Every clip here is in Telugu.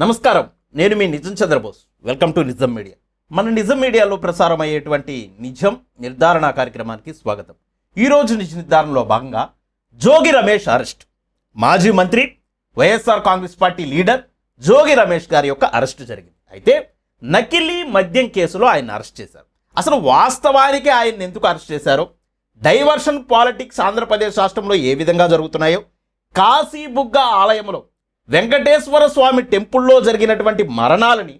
నమస్కారం. నేను మీ Nijam Chandrabose. Welcome to Nijam media. మన నిజం మీడియాలో ప్రసారం అయ్యేటువంటి నిజం నిర్ధారణ కార్యక్రమానికి స్వాగతం. ఈరోజు నిజ నిర్ధారణలో భాగంగా జోగి రమేష్ అరెస్ట్. మాజీ మంత్రి YSR Congress party leader Jogi Ramesh గారి యొక్క అరెస్టు జరిగింది. అయితే నకిలీ మద్యం కేసులో ఆయన అరెస్ట్ చేశారు. అసలు వాస్తవానికి ఆయన ఎందుకు అరెస్ట్ చేశారో? డైవర్షన్ పాలిటిక్స్ ఆంధ్రప్రదేశ్ రాష్ట్రంలో ఏ విధంగా జరుగుతున్నాయో కాశీబుగ్గ ఆలయంలో వెంకటేశ్వర స్వామి టెంపుల్లో జరిగినటువంటి మరణాలని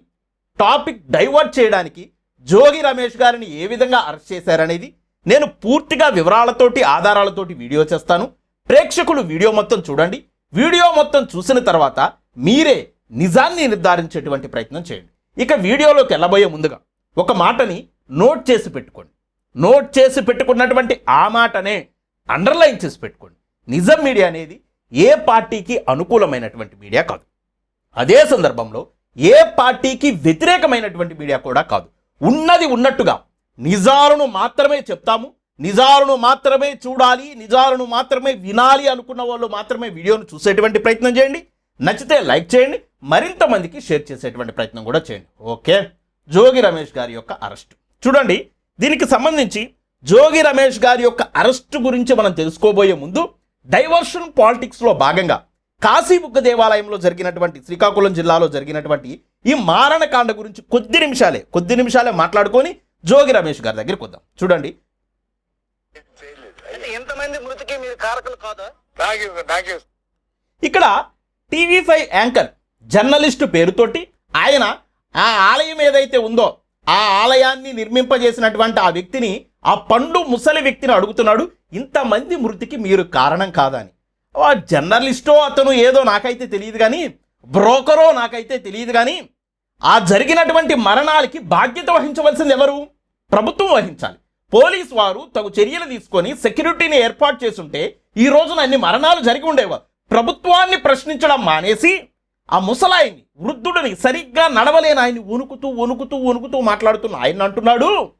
టాపిక్ డైవర్ట్ చేయడానికి జోగి రమేష్ గారిని ఏ విధంగా అరెస్ట్ చేశారనేది నేను పూర్తిగా వివరాలతోటి ఆధారాలతోటి వీడియో చేస్తాను. ప్రేక్షకులు వీడియో మొత్తం చూడండి. వీడియో మొత్తం చూసిన తర్వాత మీరే నిజాన్ని నిర్ధారించేటువంటి ప్రయత్నం చేయండి. ఇక వీడియోలోకి వెళ్ళబోయే ముందుగా ఒక మాటని నోట్ చేసి పెట్టుకోండి. నోట్ చేసి పెట్టుకున్నటువంటి ఆ మాటనే అండర్లైన్ చేసి పెట్టుకోండి. నిజం మీడియా అనేది ఏ పార్టీకి అనుకూలమైనటువంటి మీడియా కాదు. అదే సందర్భంలో ఏ పార్టీకి వ్యతిరేకమైనటువంటి మీడియా కూడా కాదు. ఉన్నది ఉన్నట్టుగా నిజాలను మాత్రమే చెప్తాము నిజాలను మాత్రమే చూడాలి నిజాలను మాత్రమే వినాలి అనుకున్న వాళ్ళు మాత్రమే వీడియోను చూసేటువంటి ప్రయత్నం చేయండి. నచ్చితే లైక్ చేయండి మరింత మందికి షేర్ చేసేటువంటి ప్రయత్నం కూడా చేయండి. ఓకే? జోగి రమేష్ గారి యొక్క అరెస్ట్. చూడండి దీనికి సంబంధించి జోగి రమేష్ గారి యొక్క అరెస్టు గురించి మనం తెలుసుకోబోయే ముందు డైవర్షన్ పాలిటిక్స్లో భాగంగా కాశీబుగ్గ దేవాలయంలో జరిగినటువంటి శ్రీకాకుళం జిల్లాలో జరిగినటువంటి ఈ మారణకాండ గురించి కొద్ది నిమిషాలే కొద్ది నిమిషాలే మాట్లాడుకొని జోగి రమేష్ గారి దగ్గరికి వద్దాం. చూడండి. ఎంతమంది మృతికి మీరు కారకులు కాదా? నాకు నాకు ఇక్కడ టీవీ ఫైవ్ యాంకర్ జర్నలిస్టు పేరుతోటి ఆయన ఆ ఆలయం ఏదైతే ఉందో ఆ ఆలయాన్ని నిర్మింపజేసినటువంటి ఆ వ్యక్తిని ఆ పండు ముసలి వ్యక్తిని అడుగుతున్నాడు ఇంతమంది మృతికి మీరు కారణం కాదని. ఆ జర్నలిస్టో అతను ఏదో నాకైతే తెలియదు కానీ బ్రోకరో నాకైతే తెలియదు కానీ ఆ జరిగినటువంటి మరణాలకి బాధ్యత వహించవలసింది ఎవరు? ప్రభుత్వం వహించాలి. పోలీస్ వారు తగు చర్యలు తీసుకొని సెక్యూరిటీని ఏర్పాటు చేసుంటే ఈ రోజున అన్ని మరణాలు జరిగి ఉండేవా. ప్రభుత్వాన్ని ప్రశ్నించడం మానేసి ఆ ముసలాయిని వృద్ధుడిని సరిగ్గా నడవలేని ఆయన్ని వణుకుతూ వణుకుతూ వణుకుతూ మాట్లాడుతున్న ఆయన అంటున్నాడు.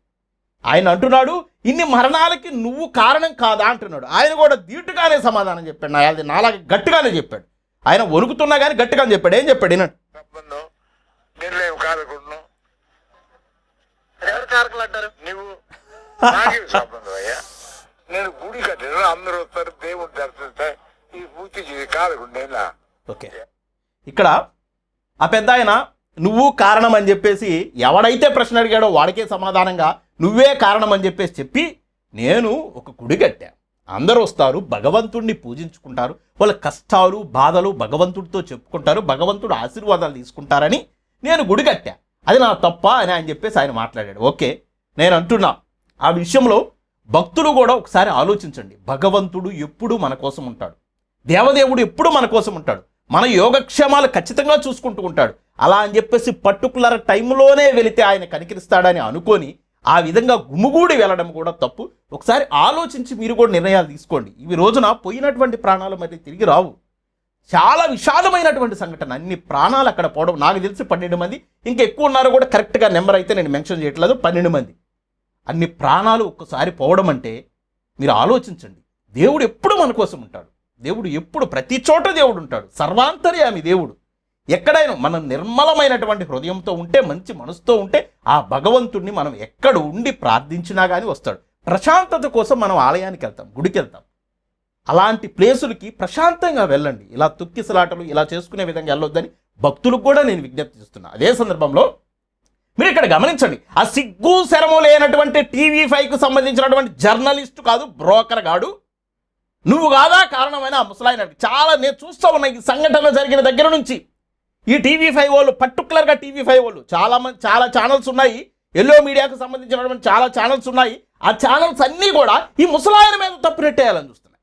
ఆయన అంటున్నాడు ఇన్ని మరణాలకి నువ్వు కారణం కాదా? అంటున్నాడు. ఆయన కూడా ధీటుగానే సమాధానం చెప్పాడు. నా అది నాలాగా గట్టిగానే చెప్పాడు. ఆయన వణుకుతున్నా కానీ గట్టిగానే చెప్పాడు. ఏం చెప్పాడు? అయ్యా. నేను గుడి కట్టిన అందరూ వస్తారు దేవుడు దర్శిస్తారు. ఈ పూర్తి చేసి కాదకుండా ఓకే. ఇక్కడ ఆ పెద్ద ఆయన నువ్వు కారణం అని చెప్పేసి ఎవడైతే ప్రశ్న అడిగాడో వాడికే సమాధానంగా నువ్వే కారణం అని చెప్పేసి చెప్పి నేను ఒక గుడి కట్టా అందరూ వస్తారు భగవంతుడిని పూజించుకుంటారు వాళ్ళ కష్టాలు బాధలు భగవంతుడితో చెప్పుకుంటారు భగవంతుడు ఆశీర్వాదాలు తీసుకుంటారని నేను గుడి కట్టా. అది నా తప్ప అని ఆయన చెప్పేసి ఆయన మాట్లాడాడు. ఓకే నేను అంటున్నా ఆ విషయంలో భక్తులు కూడా ఒకసారి ఆలోచించండి. భగవంతుడు ఎప్పుడు మన కోసం ఉంటాడు. దేవదేవుడు ఎప్పుడు మన కోసం ఉంటాడు. మన యోగక్షేమాలు ఖచ్చితంగా చూసుకుంటూ ఉంటాడు. అలా అని చెప్పేసి పర్టికులర్ టైంలోనే వెళితే ఆయన కనికరిస్తాడని అనుకొని ఆ విధంగా గుమ్ముగూడి వెళ్ళడం కూడా తప్పు. ఒకసారి ఆలోచించి మీరు కూడా నిర్ణయాలు తీసుకోండి. ఇవి రోజున పోయినటువంటి ప్రాణాలు మరి తిరిగి రావు. చాలా విషాదమైనటువంటి సంఘటన. అన్ని ప్రాణాలు అక్కడ పోవడం నాకు తెలిసి పన్నెండు మంది. ఇంకా ఎక్కువ ఉన్నారు కూడా కరెక్ట్గా నెంబర్ అయితే నేను మెన్షన్ చేయట్లేదు. పన్నెండు మంది. అన్ని ప్రాణాలు ఒక్కసారి పోవడం అంటే మీరు ఆలోచించండి. దేవుడు ఎప్పుడు మన కోసం ఉంటాడు. దేవుడు ఎప్పుడు ప్రతి చోట దేవుడు ఉంటాడు. సర్వాంతర్యామి దేవుడు. ఎక్కడైనా మనం నిర్మలమైనటువంటి హృదయంతో ఉంటే మంచి మనసుతో ఉంటే ఆ భగవంతుడిని మనం ఎక్కడ ఉండి ప్రార్థించినా కానీ వస్తాడు. ప్రశాంతత కోసం మనం ఆలయానికి వెళ్తాం గుడికి వెళ్తాం. అలాంటి ప్లేసులకి ప్రశాంతంగా వెళ్ళండి. ఇలా తుక్కిసలాటలు ఇలా చేసుకునే విధంగా వెళ్ళొద్దని భక్తులకు కూడా నేను విజ్ఞప్తి చేస్తున్నా. అదే సందర్భంలో మీరు ఇక్కడ గమనించండి. ఆ సిగ్గు శరము లేనటువంటి టీవీ ఫైవ్కు సంబంధించినటువంటి జర్నలిస్ట్ కాదు బ్రోకర్ కాడు నువ్వు కాదా కారణమైన ఆ ముసలాయన చాలా నేను చూస్తూ ఉన్నా ఈ సంఘటన జరిగిన దగ్గర నుంచి. ఈ టీవీ ఫైవ్ వాళ్ళు పర్టికులర్గా టీవీ ఫైవ్ వాళ్ళు చాలా మంది చాలా ఛానల్స్ ఉన్నాయి. ఎల్లో మీడియాకు సంబంధించినటువంటి చాలా ఛానల్స్ ఉన్నాయి. ఆ ఛానల్స్ అన్నీ కూడా ఈ ముసలాయన మీద తప్పు నెట్టేయాలని చూస్తున్నాయి.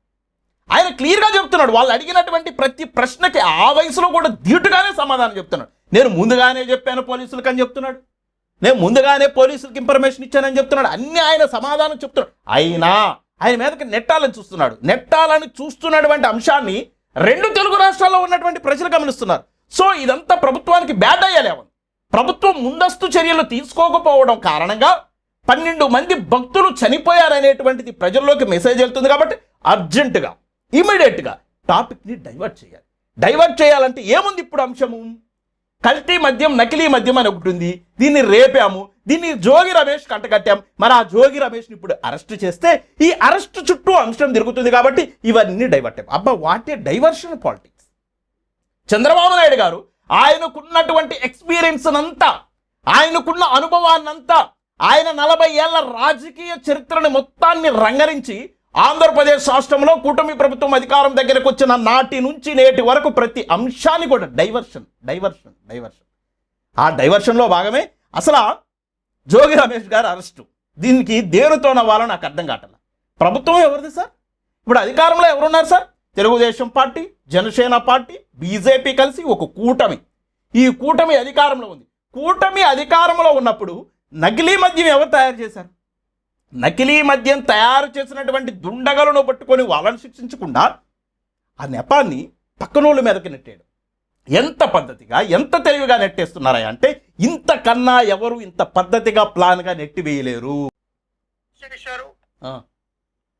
ఆయన క్లియర్గా చెప్తున్నాడు. వాళ్ళు అడిగినటువంటి ప్రతి ప్రశ్నకి ఆ వయసులో కూడా ధీటుగానే సమాధానం చెప్తున్నాడు. నేను ముందుగానే చెప్పాను పోలీసులకు అని చెప్తున్నాడు. నేను ముందుగానే పోలీసులకు ఇన్ఫర్మేషన్ ఇచ్చానని చెప్తున్నాడు. అన్ని ఆయన సమాధానం చెప్తున్నాడు. అయినా ఆయన మీదకి నెట్టాలని చూస్తున్నాడు. నెట్టాలని చూస్తున్నటువంటి అంశాన్ని రెండు తెలుగు రాష్ట్రాల్లో ఉన్నటువంటి ప్రజలు గమనిస్తున్నారు. సో ఇదంతా ప్రభుత్వానికి బ్యాడ్ అయ్యలేము ప్రభుత్వం ముందస్తు చర్యలు తీసుకోకపోవడం కారణంగా పన్నెండు మంది భక్తులు చనిపోయారనేటువంటిది ప్రజల్లోకి మెసేజ్ వెళ్తుంది కాబట్టి అర్జెంటుగా ఇమీడియట్గా టాపిక్ని డైవర్ట్ చేయాలి. డైవర్ట్ చేయాలంటే ఏముంది ఇప్పుడు అంశము? కల్తీ మద్యం నకిలీ మద్యం అని ఒకటి ఉంది. దీన్ని రేపాము. దీన్ని జోగి రమేష్ కంటగట్టాం. మరి ఆ జోగి రమేష్ని ఇప్పుడు అరెస్ట్ చేస్తే ఈ అరెస్ట్ చుట్టూ అంశం తిరుగుతుంది కాబట్టి ఇవన్నీ డైవర్ట్ అబ్బా what a diversion politics Chandrababu Naidu గారు ఆయనకున్నటువంటి ఎక్స్పీరియన్స్ అంతా ఆయనకున్న అనుభవాన్నంతా ఆయన నలభై ఏళ్ళ రాజకీయ చరిత్రను మొత్తాన్ని రంగరించి ఆంధ్రప్రదేశ్ రాష్ట్రంలో కూటమి ప్రభుత్వం అధికారం దగ్గరకు వచ్చిన నాటి నుంచి నేటి వరకు ప్రతి అంశాన్ని కూడా డైవర్షన్ డైవర్షన్ డైవర్షన్. ఆ డైవర్షన్లో భాగమే అసలు జోగి రమేష్ గారు అరెస్టు. దీనికి దేనితో నవ్వాలో నాకు అర్థం కావట్లేదు ప్రభుత్వం ఎవరిది సార్? ఇప్పుడు అధికారంలో ఎవరున్నారు sir? Telugu Desam party Janasena party BJP కలిసి ఒక కూటమి. ఈ కూటమి అధికారంలో ఉంది. కూటమి అధికారంలో ఉన్నప్పుడు నకిలీ మద్యం ఎవరు తయారు చేశారు? నకిలీ మద్యం తయారు చేసినటువంటి దుండగలను పట్టుకొని వాళ్ళని శిక్షించకుండా ఆ నెపాన్ని పక్కనోళ్ళ మీదకి నెట్టాడు ఎంత పద్ధతిగా ఎంత తెలివిగా నెట్టేస్తున్నారా అంటే ఇంతకన్నా ఎవరు ఇంత పద్ధతిగా ప్లాన్గా నెట్టివేయలేరు.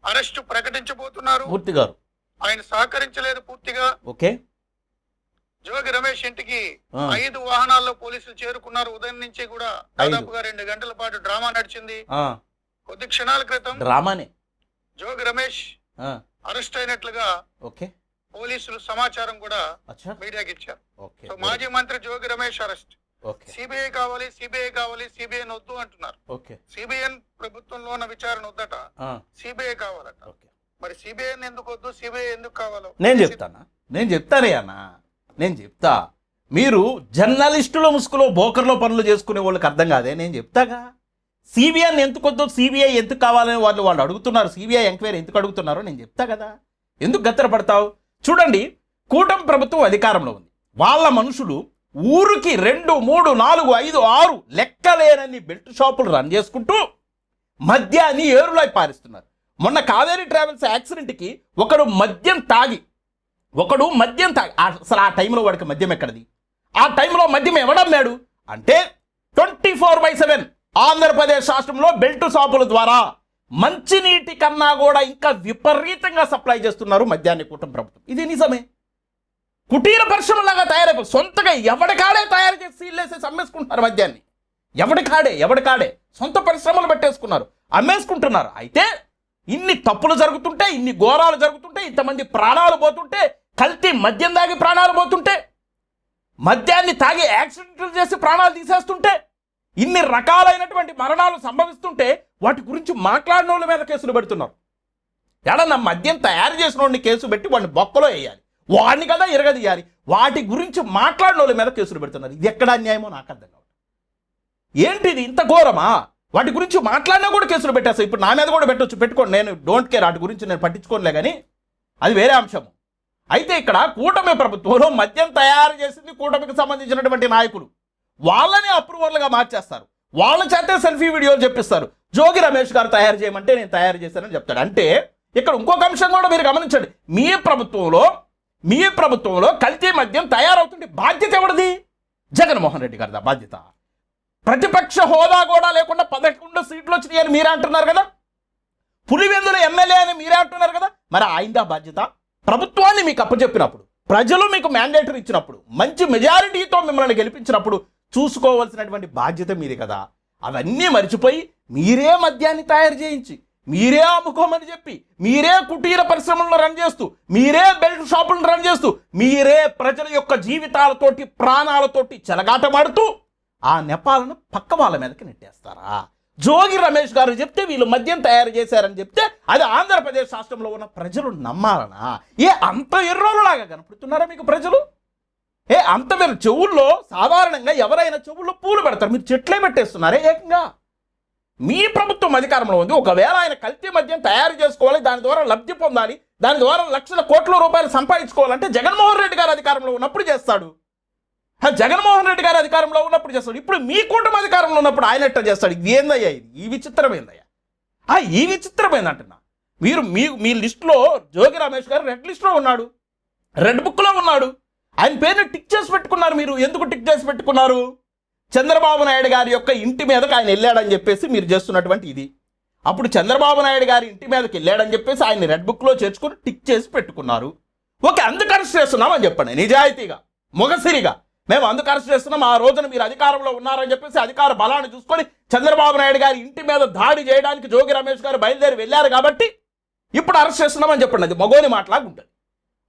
అరెస్టు ప్రకటించబోతున్నారు. మూర్తి గారు. ఆయన సహకరించలేదు పూర్తిగా. ఓకే. జోగి రమేష్ ఇంటికి. ఐదు వాహనాల్లో పోలీసులు చేరుకున్నారు. ఉదయం నుంచి కూడా దాదాపుగా రెండు గంటల పాటు డ్రామా నడిచింది. కొద్ది క్షణాల క్రితం డ్రామానే. జోగి రమేష్ అరెస్ట్ అయినట్లుగా ఓకే. పోలీసులు సమాచారం కూడా మీడియాకి ఇచ్చారు. సో మాజీ మంత్రి జోగి రమేష్ అరెస్ట్. సిబిఐ కావాలి సిబిఐ కావాలి సిబిఐ వద్దు అంటున్నారు. సిబిఐ ప్రభుత్వంలో ఉన్న విచారణ వద్దట. సిబిఐ కావాలట. ఓకే. మరి సిబిఐ ఎందుకు వద్దు? సిబిఐ ఎందుకు కావాలో? నేను చెప్తానా? నేను చెప్తానే అన్న. నేను చెప్తా. మీరు జర్నలిస్టుల ముసుగులో బోకర్లో పనులు చేసుకునే వాళ్ళకి అర్థం కాదే? నేను చెప్తాగా. సిబిఐని ఎందుకు వద్దు? సిబిఐ ఎందుకు కావాలని వాళ్ళు వాళ్ళు అడుగుతున్నారు. సిబిఐ ఎంక్వైరీ ఎందుకు అడుగుతున్నారో నేను చెప్తా కదా. ఎందుకు గత్తరపడతావు? చూడండి కూటమి ప్రభుత్వం అధికారంలో ఉంది. వాళ్ళ మనుషులు ఊరికి రెండు మూడు నాలుగు ఐదు ఆరు లెక్కలేనన్ని బెల్ట్ షాపులు రన్ చేసుకుంటూ మద్యాన్ని ఏరులై పారిస్తున్నారు. మొన్న కావేరీ ట్రావెల్స్ యాక్సిడెంట్కి ఒకడు మద్యం తాగి ఒకడు మద్యం తాగి అసలు ఆ టైంలో వాడికి మద్యం ఎక్కడది? ఆ టైంలో మద్యం ఎవడమ్మాడు అంటే twenty four by seven Andhra Pradesh రాష్ట్రంలో బెల్ట్ షాపుల ద్వారా మంచినీటి కన్నా కూడా ఇంకా విపరీతంగా సప్లై చేస్తున్నారు మద్యాన్ని కూటమి ప్రభుత్వం. ఇది నిజమే. కుటీర పరిశ్రమలాగా తయారైపోయి సొంతగా ఎవడి కాడే తయారు చేసి సీల్లేసేసి అమ్మేసుకుంటున్నారు మద్యాన్ని? ఎవడి కాడే? ఎవడి కాడే? సొంత పరిశ్రమలు పెట్టేసుకున్నారు అమ్మేసుకుంటున్నారు. అయితే ఇన్ని తప్పులు జరుగుతుంటే ఇన్ని ఘోరాలు జరుగుతుంటే ఇంతమంది ప్రాణాలు పోతుంటే కల్తీ మద్యం తాగి ప్రాణాలు పోతుంటే మద్యాన్ని తాగి యాక్సిడెంట్లు చేసి ప్రాణాలు తీసేస్తుంటే ఇన్ని రకాలైనటువంటి మరణాలు సంభవిస్తుంటే వాటి గురించి మాట్లాడిన వాళ్ళ మీద కేసులు పెడుతున్నారు. ఎడన్నా మద్యం తయారు చేసిన వాడిని కేసు పెట్టి వాడిని బొక్కలో వేయాలి. వాడిని కదా ఇరగదీయాలి. వాటి గురించి మాట్లాడిన వాళ్ళ మీద కేసులు పెడుతున్నారు. ఇది ఎక్కడ అన్యాయమో నాకు అర్థం కావట్లేదు. ఏంటిది? ఇంత ఘోరమా? వాటి గురించి మాట్లాడినా కూడా కేసులు పెట్టేస్తాను ఇప్పుడు నా మీద కూడా పెట్టొచ్చు. పెట్టుకోండి. నేను డోంట్ కేర్ వాటి గురించి నేను పట్టించుకోనులే కానీ అది వేరే అంశం. అయితే ఇక్కడ కూటమి ప్రభుత్వంలో మద్యం తయారు చేసింది కూటమికి సంబంధించినటువంటి నాయకులు. వాళ్ళని అప్రూవర్లుగా మార్చేస్తారు. వాళ్ళ చేతే సెల్ఫీ వీడియోలు చెప్పిస్తారు. జోగి రమేష్ గారు తయారు చేయమంటే నేను తయారు చేశానని చెప్తాడు. అంటే ఇక్కడ ఇంకొక అంశం కూడా మీరు గమనించండి. మీ ప్రభుత్వంలో మీ ప్రభుత్వంలో కల్తీ మద్యం తయారవుతుంటే బాధ్యత ఎవరిది? జగన్మోహన్ రెడ్డి గారిదా బాధ్యత. ప్రతిపక్ష హోదా కూడా లేకుండా పదకొండు సీట్లు వచ్చినాయి అని మీరే అంటున్నారు కదా? పులివెందుల ఎమ్మెల్యే అని మీరే అంటున్నారు కదా? మరి ఆయిందా బాధ్యత? ప్రభుత్వాన్ని మీకు అప్పచెప్పినప్పుడు ప్రజలు మీకు మ్యాండేటరీ ఇచ్చినప్పుడు మంచి మెజారిటీతో మిమ్మల్ని గెలిపించినప్పుడు చూసుకోవాల్సినటువంటి బాధ్యత మీది కదా? అవన్నీ మర్చిపోయి మీరే మద్యాన్ని తయారు చేయించి మీరే అమ్ముకోమని చెప్పి మీరే కుటీర పరిశ్రమలను రన్ చేస్తూ మీరే బెల్ట్ షాపులను రన్ చేస్తూ మీరే ప్రజల యొక్క జీవితాలతోటి ప్రాణాలతోటి చెలగాటమాడుతూ ఆ నెపాలను పక్క వాళ్ళ మీదకి నెట్టేస్తారా? జోగి రమేష్ గారు చెప్తే వీళ్ళు మద్యం తయారు చేశారని చెప్తే అది ఆంధ్రప్రదేశ్ రాష్ట్రంలో ఉన్న ప్రజలు నమ్మాలనా? ఏ అంత ఎర్రోలలాగా కనపడుతున్నారా మీకు ప్రజలు? ఏ అంత మీరు చెవుల్లో సాధారణంగా ఎవరైనా చెవుల్లో పూలు పెడతారు మీరు చెట్లే పెట్టేస్తున్నారే ఏకంగా? మీ ప్రభుత్వం అధికారంలో ఉంది ఒకవేళ ఆయన కల్తీ మద్యం తయారు చేసుకోవాలి దాని ద్వారా లబ్ధి పొందాలి దాని ద్వారా లక్షల కోట్ల రూపాయలు సంపాదించుకోవాలంటే జగన్మోహన్ రెడ్డి గారు అధికారంలో ఉన్నప్పుడు చేస్తాడు. జగన్మోహన్ రెడ్డి గారు అధికారంలో ఉన్నప్పుడు చేస్తాడు. ఇప్పుడు మీ కూటమి అధికారంలో ఉన్నప్పుడు ఆయన ఎట్లా చేస్తాడు? ఇది ఏందయ్యా ఇది? ఈ విచిత్రమైందయ్యా. ఆ ఈ విచిత్రమైంది అంటున్నా మీరు మీ మీ లిస్టులో జోగి రమేష్ గారు రెడ్ లిస్ట్లో ఉన్నాడు. రెడ్ బుక్లో ఉన్నాడు. ఆయన పేరుని టిక్ చేసి పెట్టుకున్నారు మీరు. ఎందుకు టిక్ చేసి పెట్టుకున్నారు? చంద్రబాబు నాయుడు గారి యొక్క ఇంటి మీదకి ఆయన వెళ్ళాడని చెప్పేసి మీరు చేస్తున్నటువంటి ఇది. అప్పుడు చంద్రబాబు నాయుడు గారి ఇంటి మీదకి వెళ్ళాడని చెప్పేసి ఆయన రెడ్ బుక్లో చేర్చుకుని టిక్ చేసి పెట్టుకున్నారు. ఓకే అందుకు అరెస్ట్ చేస్తున్నామని చెప్పండి. నిజాయితీగా మొగసిరిగా. మేము అందుకు అరెస్ట్ చేస్తున్నాం. ఆ రోజున మీరు అధికారంలో ఉన్నారని చెప్పేసి అధికార బలాన్ని చూసుకొని చంద్రబాబు నాయుడు గారి ఇంటి మీద దాడి చేయడానికి జోగి రమేష్ గారు బయలుదేరి వెళ్ళారు కాబట్టి ఇప్పుడు అరెస్ట్ చేస్తున్నామని చెప్పండి. అది మగోని మాట్లాడుకుంటుంది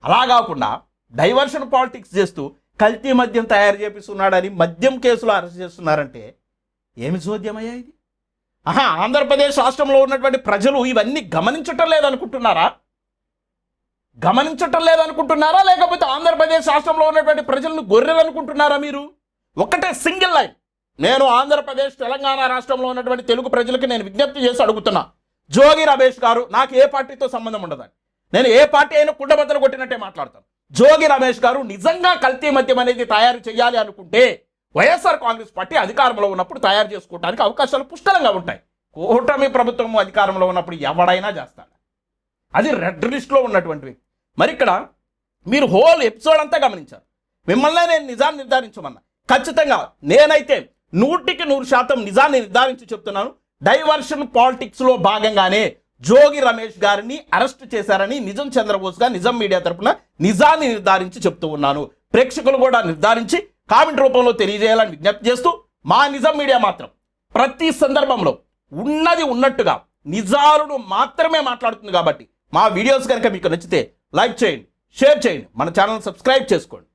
అలా కాకుండా డైవర్షన్ పాలిటిక్స్ చేస్తూ కల్తీ మద్యం తయారు చేపిస్తున్నాడని మద్యం కేసులో అరెస్ట్ చేస్తున్నారంటే ఏమి చోద్యమయ్యా ఇది? ఆహా ఆంధ్రప్రదేశ్ రాష్ట్రంలో ఉన్నటువంటి ప్రజలు ఇవన్నీ గమనించటం లేదనుకుంటున్నారా? గమనించటం లేదనుకుంటున్నారా? లేకపోతే ఆంధ్రప్రదేశ్ రాష్ట్రంలో ఉన్నటువంటి ప్రజలను గొర్రెలు అనుకుంటున్నారా మీరు? ఒక్కటే సింగిల్ లైన్. నేను ఆంధ్రప్రదేశ్ తెలంగాణ రాష్ట్రంలో ఉన్నటువంటి తెలుగు ప్రజలకి నేను విజ్ఞప్తి చేసి అడుగుతున్నా. జోగి రమేష్ గారు నాకు ఏ పార్టీతో సంబంధం ఉండదని నేను ఏ పార్టీ అయినా కుండబద్దలు కొట్టినట్టే మాట్లాడతాను. జోగి రమేష్ గారు నిజంగా కల్తీ మద్యం అనేది తయారు చేయాలి అనుకుంటే వైఎస్ఆర్ కాంగ్రెస్ పార్టీ అధికారంలో ఉన్నప్పుడు తయారు చేసుకోవడానికి అవకాశాలు పుష్కలంగా ఉంటాయి. కూటమి ప్రభుత్వం అధికారంలో ఉన్నప్పుడు ఎవడైనా చేస్తాడు. అది రెడ్ లిస్ట్లో ఉన్నటువంటి వ్యక్తి మరి ఇక్కడ మీరు హోల్ ఎపిసోడ్ అంతా గమనించారు మిమ్మల్నే నేను నిజాన్ని నిర్ధారించమన్నా. ఖచ్చితంగా నేనైతే నూటికి నూరు శాతం నిజాన్ని నిర్ధారించి చెప్తున్నాను. డైవర్షన్ పాలిటిక్స్లో భాగంగానే జోగి రమేష్ గారిని అరెస్ట్ చేశారని నిజం చంద్రబోస్ గారు నిజం మీడియా తరపున నిజాన్ని నిర్ధారించి చెప్తూ ఉన్నాను. ప్రేక్షకులు కూడా నిర్ధారించి కామెంట్ రూపంలో తెలియజేయాలని విజ్ఞప్తి చేస్తూ మా నిజం మీడియా మాత్రం ప్రతి సందర్భంలో ఉన్నది ఉన్నట్టుగా నిజాలను మాత్రమే మాట్లాడుతుంది కాబట్టి మా వీడియోస్ కనుక మీకు నచ్చితే లైక్ చేయండి షేర్ చేయండి. మన ఛానల్ సబ్స్క్రైబ్ చేసుకోండి.